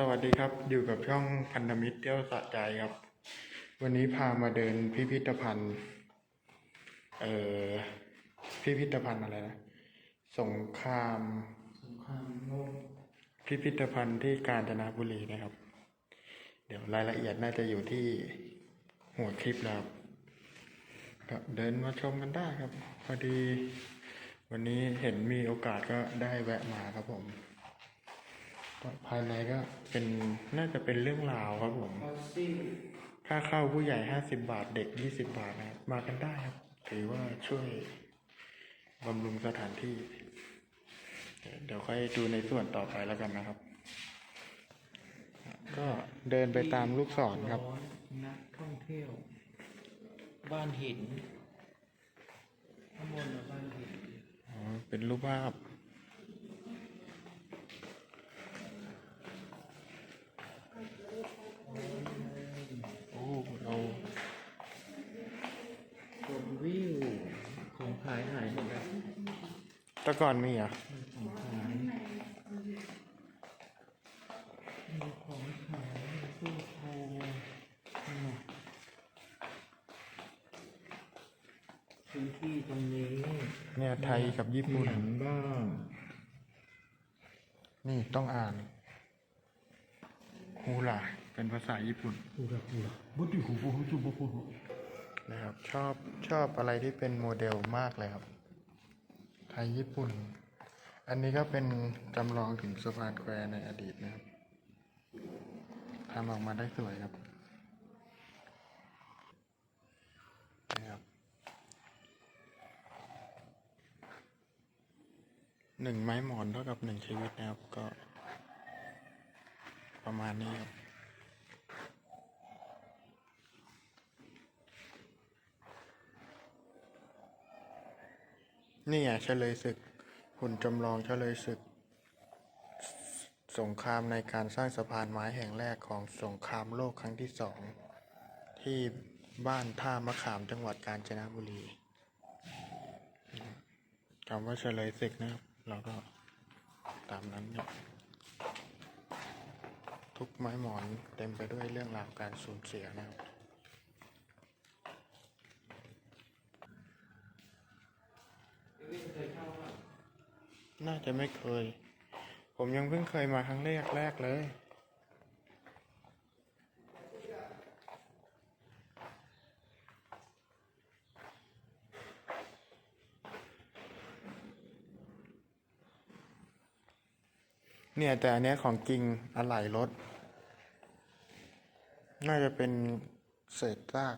สวัสดีครับ อยู่กับช่องพันธมิตรเที่ยวสะใจครับ วันนี้พามาเดินพิพิธภัณฑ์ เอ่อ พิพิธภัณฑ์อะไรนะ สงคราม สงครามโลก พิพิธภัณฑ์ที่กาญจนบุรีนะครับ เดี๋ยวรายละเอียดน่าจะอยู่ที่หัวคลิปแล้วครับก็เดินมาชมกันได้ครับ พอดี วันนี้เห็นมีโอกาสก็ได้แวะมาครับผมก็ ภายในก็เป็นน่าจะเป็นเรื่องราวครับผมฟอสซิลค่าเข้าผู้ใหญ่ห้าสิบบาทเด็กยี่สิบาทนะครับมากันได้ครับ ถือว่าช่วยบำรุงสถานที่ เดี๋ยวค่อยดูในส่วนต่อไปแล้วกันนะครับ ก็เดินไปตามลูกศรครับอนนักท่องเที่ยว บ้านหินข้างบนน่ะบ้านหินอ๋อเป็นรูปภาพ แต่ก่อนมีเหรอะของขายตู้โชว์พื้นที่ตรงนี้เนี่ยไทยกับญี่ปุ่น บ้าง นี่ต้องอ่านฮูล่ะเป็นภาษาญี่ปุ่นอูระอูระบุตรหูบุจุบุบุนะครับ ชอบชอบอะไรที่เป็นโมเดลมากเลยครับ ยญี่ปุ่น อันนี้ก็เป็นจำลองถึงสะพานแควร์ในอดีตนะครับทำออกมาได้สวยครับนะครับหนึ่งไม้หมอนเท่ากับหนึ่งชีวิตนะครับก็ประมาณนี้ครับ นี่ไงเฉลยศึก หุ่นจำลองเฉลยศึก สงครามในการสร้างสะพานไม้แห่งแรกของสงครามโลกครั้งที่สองที่บ้านท่ามะขามจังหวัดกาญจนบุรีคำว่าเฉลยศึกนะครับเราก็ตามนั้นเนี่ยทุกไม้หมอนเต็มไปด้วยเรื่องราวการสูญเสียนะครับ น่าจะไม่เคย ผมยังเพิ่งเคยมาครั้งแรกแรกเลย เนี่ยแต่อันเนี้ยของจริงอะไหล่รถ น่าจะเป็นเศษซาก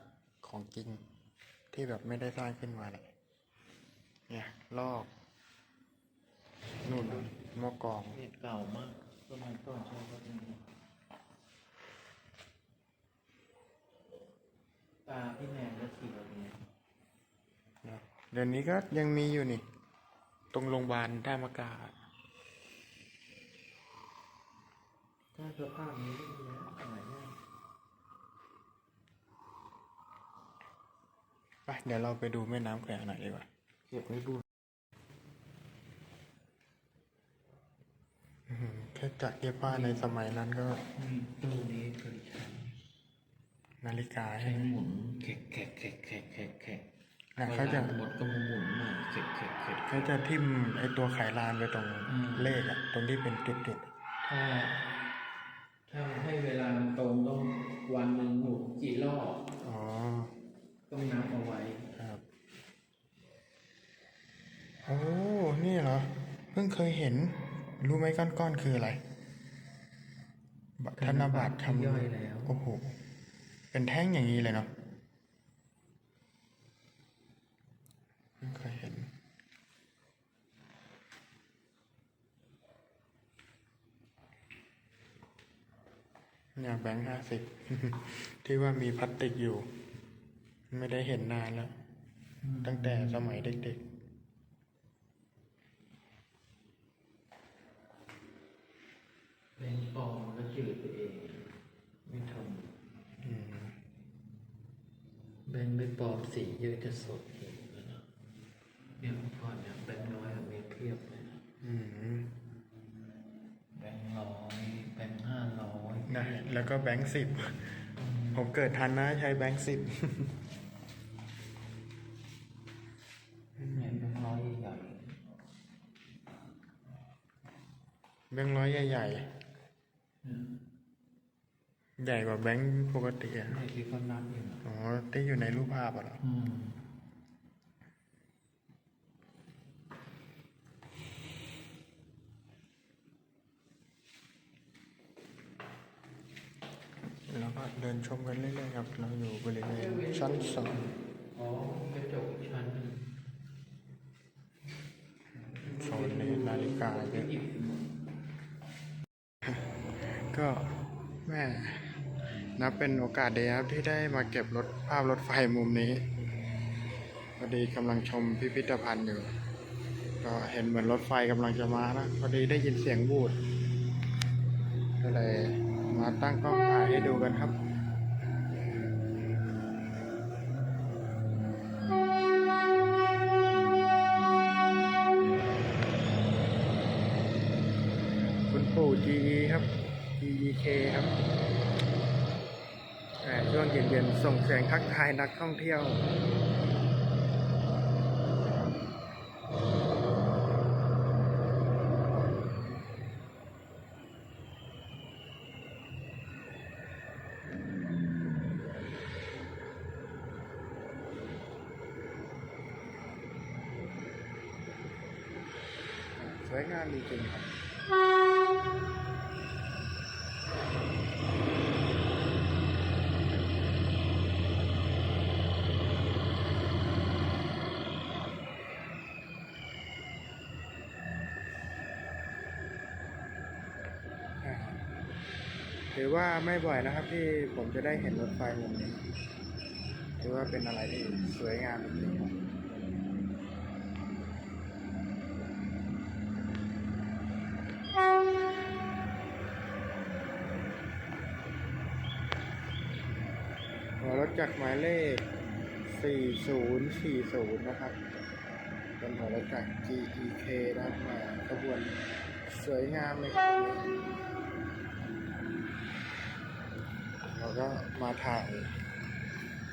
ของจริงที่แบบไม่ได้สร้างขึ้นมาเลยเนี่ยลอก นู่นหม้อกรองเนี่ยเก่ามากสมัยก่อนใช้รถนี้ตาพี่แมนก็ขี่รถนี้นะเดี๋ยวนี้ก็ยังมีอยู่นี่ ตรงโรงพยาบาลท่ามะกาถ้าสภาพนี้ไม่มีแล้วหายากไปเดี๋ยวเราไปดูแม่น้ำแควหน่อยดีกว่าเก็บไว้ดู อื้อ หือแค่จักรเย็บผ้าในสมัยนั้นก็มีตู้นี้เคยใช้นาฬิกาใช้ใช่ไหมหมุนแขกแขกแขกแขกแขกแขกนะเขาจะหมดก็มาหมุนใหม่แขกแขกแขกเขาจะทิ่มไอตัวไขลานไปตรงอืมเลขอะตรงที่เป็นจุดถ้าถ้าให้เวลามันตรงต้องวันหนึ่งหมุนกี่รอบๆอ๋อต้องนับเอาไว้ครับโอ้นี่เหรอ เพิ่งเคยเห็น รู้ไหมก้อนๆคืออะไรบัตร ธนบัตรธนบัตรที่ย่ทำอยแล้วโอ้โหเป็นแท่งอย่างนี้เลยเนาะเพิ่งเคยเห็นเนี่ยแบงค์ห้าสิบที่ว่ามีพลาสติกอยู่ ไม่ได้เห็นนานแล้ว ตั้งแต่สมัยเด็กแบงค์ปลอม มันก็จืดไปเอง ไม่ทนๆอืมแบงค์ไม่ปลอมสีเยอะจะสดเห็นแล้วนะเนี่ยเมื่อก่อนเนี่ยแบงค์น้อยอะมีเพียบเลยนะแบงค์ร้อยแบงค์ห้าร้อยนะแล้วก็แบงค์สิบผมเกิดทันนะใช้แบงค์สิบแบงค์ร้อยใหญ่แบงค์ร้อยใหญ่ๆอืมๆ ใหญ่กว่าแบงค์ปกติอะไอ้ที่เขานับอยู่นะอ๋อที่อยู่ในรูปภาพอะเหรออืมแล้วก็เดินชมกันเรื่อยๆครับ เราอยู่บริเวณชั้นสองอ๋อกระจกอีกชั้นหนึ่งโซนนี้นาฬิกาเยอะหยิบก็แม่ นับเป็นโอกาสดีครับที่ได้มาเก็บรถภาพรถไฟมุมนี้พอดีกำลังชมพิพิธภัณฑ์อยู่ ก็เห็นเหมือนรถไฟกำลังจะมานะพอดีได้ยินเสียงบูดก็เลยมาตั้งกล้องถ่ายให้ดูกันครับคุณปู่ GE ครับ GEK ครับ ช่วงเย็นๆ ส่งเสียงทักทายนักท่องเที่ยว สวยงามจริงๆครับ ถือว่าไม่บ่อยนะครับที่ผมจะได้เห็นรถไฟมุมนี้ ถือว่าเป็นอะไรที่สวยงามจริงๆครับหัวรถจักรหมายเลข 4040 นะครับ เป็นหัวรถจักร GEK นะครับขบวนสวยงามเลยครับ เราก็มาถ่าย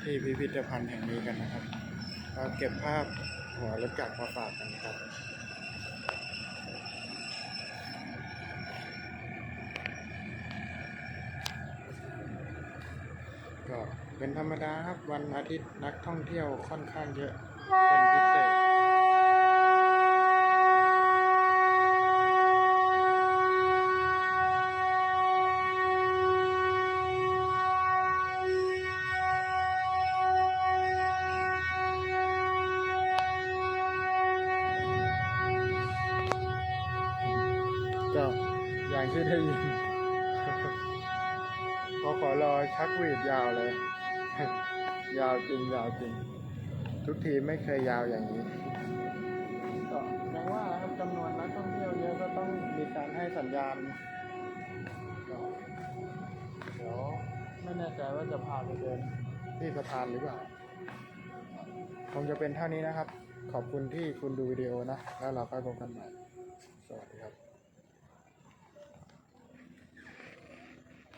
ที่พิพิธภัณฑ์แห่งนี้กันนะครับก็เก็บภาพหัวรถจักรมาฝากกันครับก็เป็นธรรมดาครับวันอาทิตย์นักท่องเที่ยวค่อนข้างเยอะเป็นพิเศษ อย่างที่ได้ยินพอขอรอชักหวีดยาวเลย ยาวจริงยาวจริง ทุกทีไม่เคยยาวอย่างนี้ก็ยังว่าครับจำนวนนักท่องเที่ยวเยอะก็ต้องมีการให้สัญญาณก็เดี๋ยวไม่แน่ใจว่าจะพาไปเดินที่สะพานหรือเปล่าคงจะเป็นเท่านี้นะครับ ขอบคุณที่คุณดูวิดีโอนะ แล้วเราค่อยพบกันใหม่สวัสดีครับ